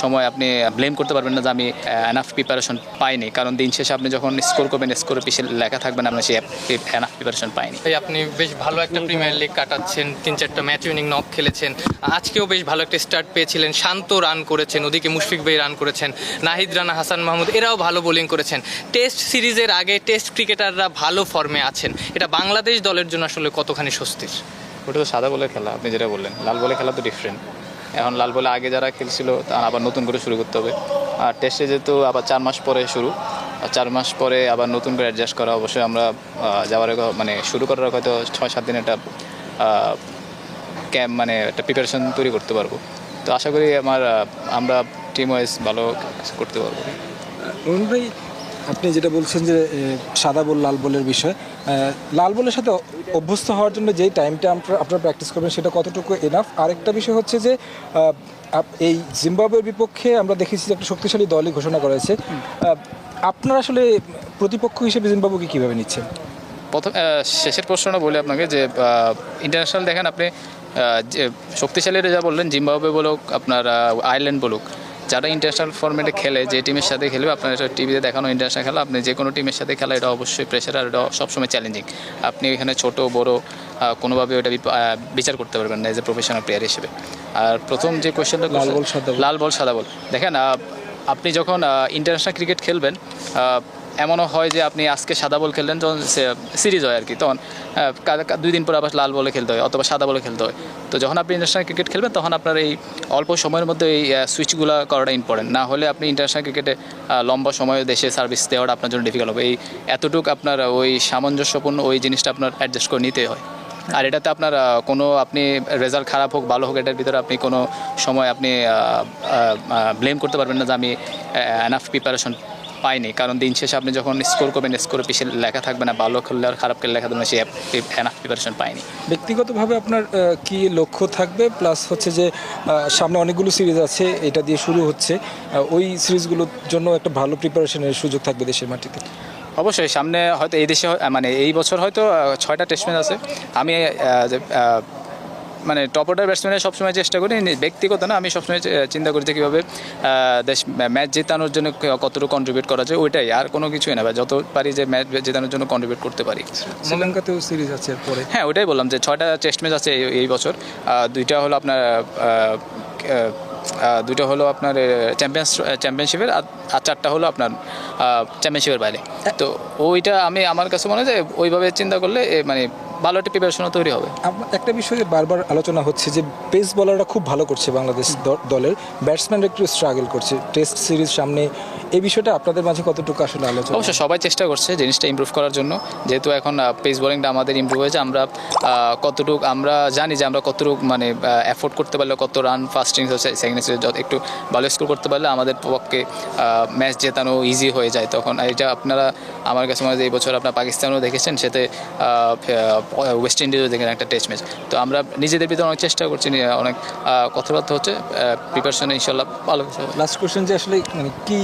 সময় আপনি ব্লেম করতে পারবেন না যে আমি এনাফ প্রিপারেশন পাইনি। কারণ দিন শেষে আপনি যখন স্কোর করবেন স্কোর পিছিয়ে লেখা থাকবেন আপনি সে এনাফ প্রিপারেশন পাইনি। ভাই আপনি বেশ ভালো একটা প্রিমিয়ার লিগ কাটাচ্ছেন তিন চারটা ম্যাচ উইনিং নক খেলেছেন। আজকেও বেশ ভালো একটা স্টার্ট পেয়েছিলেন শান্ত রান করেছেন ওদিকে মুশফিক ভাই রান করেছেন নাহিদ রানা হাসান মাহমুদ এরাও ভালো বোলিং করেছেন। টেস্ট সিরিজের আগে টেস্ট ক্রিকেটাররা ভালো ফর্মে আছেন। এটা বাংলাদেশ দলের জন্য আসলে কতখানি স্বস্তির? ওটা তো সাদা বলে খেলা আপনি যেটা বললেন লাল বলে খেলা তো ডিফারেন্ট এখন লাল বলে আগে যারা খেলছিল, তারা আবার নতুন করে শুরু করতে হবে। আর টেস্টে যেহেতু আবার চার মাস পরে শুরু চার মাস পরে আবার নতুন করে অ্যাডজাস্ট করা অবশ্যই আমরা যাওয়ার মানে শুরু করার হয়তো ছয় সাত দিন একটা ক্যাম্প মানে একটা প্রিপারেশন তৈরি করতে পারব। তো আশা করি আমার আমরা টিম ওয়াইজ ভালো করতে পারব। ভাই আপনি যেটা বলছেন যে সাদা বল, লাল বলের বিষয় লাল বলের সাথে অভ্যস্ত হওয়ার জন্য যেই টাইমটা আপনারা প্র্যাকটিস করবেন সেটা কতটুকু এনাফ আরেকটা বিষয় হচ্ছে যে এই জিম্বাবুয়ের বিপক্ষে আমরা দেখেছি যে একটা শক্তিশালী দলই ঘোষণা করেছে। আপনারা আসলে প্রতিপক্ষ হিসেবে জিম্বাবুকে কীভাবে নিচ্ছেন? প্রথম শেষের প্রশ্নটা বলি আপনাকে যে ইন্টারন্যাশনাল দেখেন আপনি যে, শক্তিশালীরা যা বললেন, জিম্বাবুয়ে বলুক, আপনার আয়ারল্যান্ড বলুক যারা ইন্টারন্যাশনাল ফর্মেটে খেলে যে টিমের সাথে খেলবে আপনার এটা টিভিতে দেখানো ইন্টারন্যাশনাল খেলা আপনি যে কোনো টিমের সাথে খেলা এটা অবশ্যই প্রেশার আর এটা সবসময় চ্যালেঞ্জিং আপনি এখানে ছোট বড় কোনোভাবে ওটা বিচার করতে পারবেন না এজ এ প্রফেশনাল প্লেয়ার হিসেবে। আর প্রথম যে কোয়েশ্চেনটা লাল বল, সাদা বল। লাল বল সাদা বল। দেখেন আপনি যখন ইন্টারন্যাশনাল ক্রিকেট খেলবেন এমনও হয় যে আপনি আজকে সাদা বল খেললেন, যখন সিরিজ হয় আর কি তখন দুই দিন পর আবার লাল বলে খেলতে হয় অথবা সাদা বলে খেলতে হয়। তো যখন আপনি ইন্টারন্যাশনাল ক্রিকেট খেলবেন, তখন আপনার এই অল্প সময়ের মধ্যে এই সুইচগুলো করাটা ইম্পর্টেন্ট না হলে আপনি ইন্টারন্যাশনাল ক্রিকেটে লম্বা সময় দেশে সার্ভিস দেওয়াটা আপনার জন্য ডিফিকাল্ট হবে। এই এতটুকু আপনার ওই সামঞ্জস্যপূর্ণ ওই জিনিসটা আপনার অ্যাডজাস্ট করে নিতে হয়। আর এটাতে আপনার কোনো আপনি রেজাল্ট খারাপ হোক, ভালো হোক, এটার ভিতরে আপনি কোনো সময় আপনি ব্লেম করতে পারবেন না যে আমি এনাফ প্রিপারেশন পাইনি কারণ দিন শেষে আপনি যখন স্কোর করবেন স্কোরের পিছিয়ে লেখা থাকবে না ভালো খেললে আর খারাপ খেললে লেখা থাকবে না সে এনাফ প্রিপারেশন পাইনি ব্যক্তিগতভাবে আপনার কি লক্ষ্য থাকবে? প্লাস হচ্ছে যে সামনে অনেকগুলো সিরিজ আছে এটা দিয়ে শুরু হচ্ছে ওই সিরিজগুলোর জন্য একটা ভালো প্রিপারেশনের সুযোগ থাকবে দেশের মাটিতে। অবশ্যই সামনে হয়তো এই দেশে মানে এই বছর হয়তো ছয়টা টেস্ট ম্যাচ আছে। আমি মানে টপ অর্ডার ব্যাটসম্যানের সবসময় চেষ্টা করি ব্যক্তিগত না আমি সবসময় চিন্তা করি যে কীভাবে দেশ ম্যাচ জেতানোর জন্য কতটুকু কন্ট্রিবিউট করা যায় ওইটাই আর কোনো কিছুই না যত পারি যে ম্যাচ জেতানোর জন্য কন্ট্রিবিউট করতে পারি। শ্রীলঙ্কাতেও সিরিজ আছে এরপরে? হ্যাঁ ওটাই বললাম যে ছয়টা টেস্ট ম্যাচ আছে এই- বছর দুইটা হলো আপনার দুইটা হলো আপনার চ্যাম্পিয়ন্স চ্যাম্পিয়নশিপের আর চারটা হলো আপনার চ্যাম্পিয়নশিপের বাইরে। তো ওইটা আমি আমার কাছে মনে হয় যে ওইভাবে চিন্তা করলে মানে ভালো একটা প্রিপারেশনও তৈরি হবে। একটা বিষয়ে বারবার আলোচনা হচ্ছে যে পেস বলাররা খুব ভালো করছে বাংলাদেশ দলের। ব্যাটসম্যানরা একটু স্ট্রাগল করছে। টেস্ট সিরিজ সামনে এই বিষয়টা আপনাদের মাঝে কতটুকু আসলে আলোচনা? অবশ্যই সবাই চেষ্টা করছে জিনিসটা ইমপ্রুভ করার জন্য। যেহেতু এখন পেস বোলিংটা আমাদের ইমপ্রুভ হয়েছে আমরা কতটুকু আমরা জানি যে আমরা কতটুকু মানে অ্যাফোর্ড করতে পারলে কত রান ফার্স্ট ইনিংস হচ্ছে সেকেন্ড ইনিংসে যত একটু ভালো স্কোর করতে পারলে আমাদের পক্ষে ম্যাচ জেতানো ইজি হয়ে যায় তখন। এটা আপনারা আমার কাছে মনে হয় এই বছর আপনার পাকিস্তানও দেখেছেন সেতে ওয়েস্ট ইন্ডিজও দেখেন একটা টেস্ট ম্যাচ তো আমরা নিজেদের ভিতরে অনেক চেষ্টা করছি অনেক কথাবার্তা হচ্ছে প্রিপারেশনে ইনশাল্লাহ ভালো লাস্ট কোশ্চেন যে আসলে মানে কি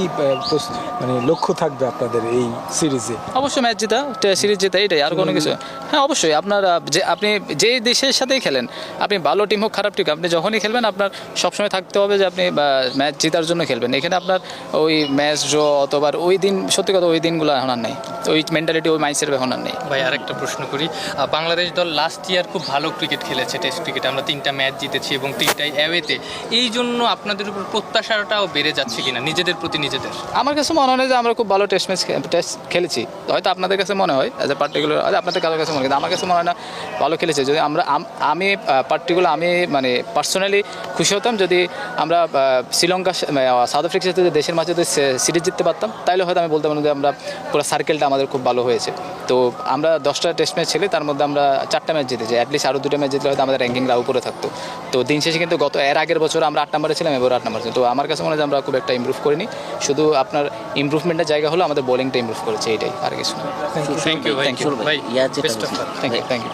মানে লক্ষ্য থাকবে আপনাদের এই সিরিজে। অবশ্যই ম্যাচ জেতা সিরিজ জেতা এটাই আর কোনো কিছু। হ্যাঁ অবশ্যই আপনার যে আপনি যে দেশের সাথেই খেলেন আপনি ভালো টিম হোক খারাপ টিম আপনি যখনই খেলবেন আপনার সবসময় থাকতে হবে যে আপনি ম্যাচ জেতার জন্য খেলবেন। এখানে আপনার ওই ম্যাচ ড্র অথবা ওই দিন সত্যি কথা ওই দিনগুলো এখন আর নেই। ওই মেন্টালিটি ওই মাইন্ডসেট এখন আর নেই। ভাই আরেকটা প্রশ্ন করি। বাংলাদেশ দল লাস্ট ইয়ার খুব ভালো ক্রিকেট খেলেছে টেস্ট ক্রিকেট আমরা তিনটা ম্যাচ জিতেছি এবং তিনটাই অ্যাওয়েতে এই জন্য আপনাদের উপর প্রত্যাশাটাও বেড়ে যাচ্ছে কিনা? নিজেদের প্রতি নিজেদের? আমার কাছে মনে হয় যে আমরা খুব ভালো টেস্ট ম্যাচ টেস্ট খেলেছি। হয়তো আপনাদের কাছে মনে হয় অ্যাজ এ পার্টিকুলার আপনাদের কারোর কাছে মনে হয় আমার কাছে মনে হয় না ভালো খেলেছে। যদি আমরা আমি পার্টিকুলার আমি মানে পার্সোনালি খুশি হতাম যদি আমরা শ্রীলঙ্কা সাউথ আফ্রিকার সাথে দেশের মাঝে যদি সিরিজ জিততে পারতাম তাহলে হয়তো আমি বলতে পারতাম যে আমরা পুরো সার্কেলটা আমাদের খুব ভালো হয়েছে। তো আমরা দশটা টেস্ট ম্যাচ ছেলে তার মধ্যে আমরা চারটা ম্যাচ জিতেছি। অ্যাটলিস্ট আরও দুটো ম্যাচ জিতলে হয়তো আমাদের র্যাঙ্কিংটা উপরে থাকতো। তো দিন শেষে কিন্তু গত এর আগের বছর আমরা আট নম্বরে ছিলাম এবার আট নম্বর ছিল তো আমার কাছে মনে হয় যে আমরা খুব একটা ইম্প্রুভ করিনি। শুধু আপনার ইম্প্রুভমেন্টের জায়গা হলো আমাদের বোলিংটা ইম্প্রুভ করেছে এইটাই আর কিছু thank you thank you. Thank you thank you